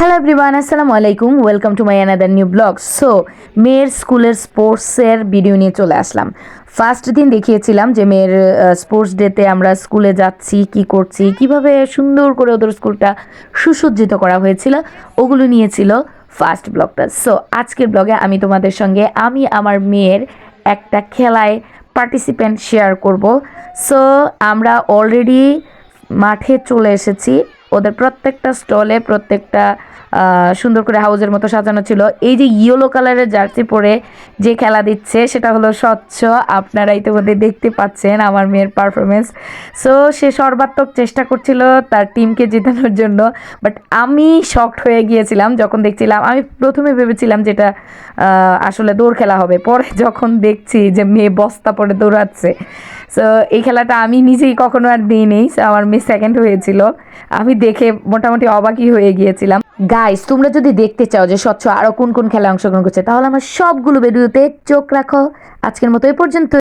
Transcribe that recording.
Hello everyone আসসালামু আলাইকুম welcome to my another new blog so মেয়ের স্কুলের স্পোর্টসের ভিডিও নিয়ে চলে আসলাম। ফার্স্ট দিন দেখিয়েছিলাম যে মেয়ের স্পোর্টস ডেতে আমরা স্কুলে যাচ্ছি, কি করছি, কীভাবে সুন্দর করে ওদের স্কুলটা সুসজ্জিত করা হয়েছিল, ওগুলো নিয়েছিল ফার্স্ট ব্লগটা সো আজকের ব্লগে আমি তোমাদের সঙ্গে, আমি আমার মেয়ের একটা খেলায় পার্টিসিপেন্ট শেয়ার করব। সো আমরা অলরেডি মাঠে চলে এসেছি। ওদের প্রত্যেকটা স্টলে প্রত্যেকটা সুন্দর করে হাউজের মতো সাজানো ছিল। এই যে ইয়েলো কালারের জার্সি পরে যে খেলা দিচ্ছে, সেটা হলো স্বচ্ছ। আপনারা ইতিমধ্যে দেখতে পাচ্ছেন আমার মেয়ের পারফরমেন্স সো সে সর্বাত্মক চেষ্টা করছিল তার টিমকে জেতানোর জন্য। বাট আমি শকড হয়ে গিয়েছিলাম যখন দেখছিলাম। আমি প্রথমে ভেবেছিলাম যেটা আসলে দৌড় খেলা হবে। পরে যখন দেখছি যে মেয়ে বস্তা পরে দৌড়াচ্ছে সো এই খেলাটা আমি নিজেই কখনো আর দিইনি। আমার মেয়ে সেকেন্ড হয়েছিল। আমি দেখে মোটামুটি অবাকই হয়ে গিয়েছিলাম। গাইস তোমরা যদি দেখতে চাও যে স্বচ্ছ আরও কোন কোন খেলায় অংশগ্রহণ করছে, তাহলে আমার সবগুলো ভিডিওতে চোখ রাখো। আজকের মতো এ পর্যন্ত